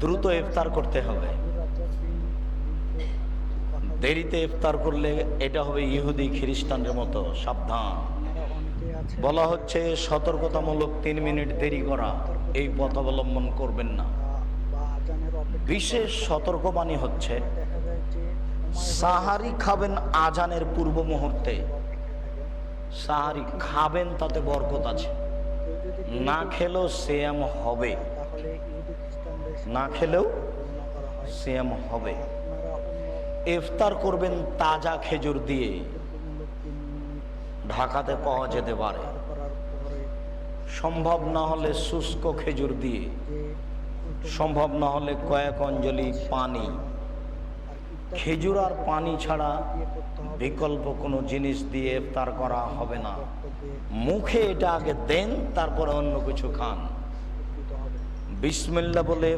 দ্রুত ইফতার করতে হবে। দেরিতে ইফতার করলে এটা হবে ইহুদি খ্রিস্টানদের মতো, সাবধান। বলা হচ্ছে সতর্কতামূলক তিন মিনিট দেরি করা, এই পথ অবলম্বন করবেন না। বিশেষ সতর্কবাণী হচ্ছে, সাহারি খাবেন আজানের পূর্ব মুহূর্তে। সাহারি খাবেন, তাতে বরকত আছে। না খেলেও সেম হবে। না খেলেও সেম হবে। ইফতার করবেন তাজা খেজুর দিয়ে। ঢাকাতে পাওয়া যেতে পারে। সম্ভব না হলে শুষ্ক খেজুর দিয়ে। সম্ভব না হলে কয়েক অঞ্জলি পানি। খেজুর আর পানি ছাড়া বিকল্প কোনো জিনিস দিয়ে ইফতার করা হবে না। মুখে এটা আগে দেন, তারপরে অন্য কিছু খান। বিসমিল্লা বলে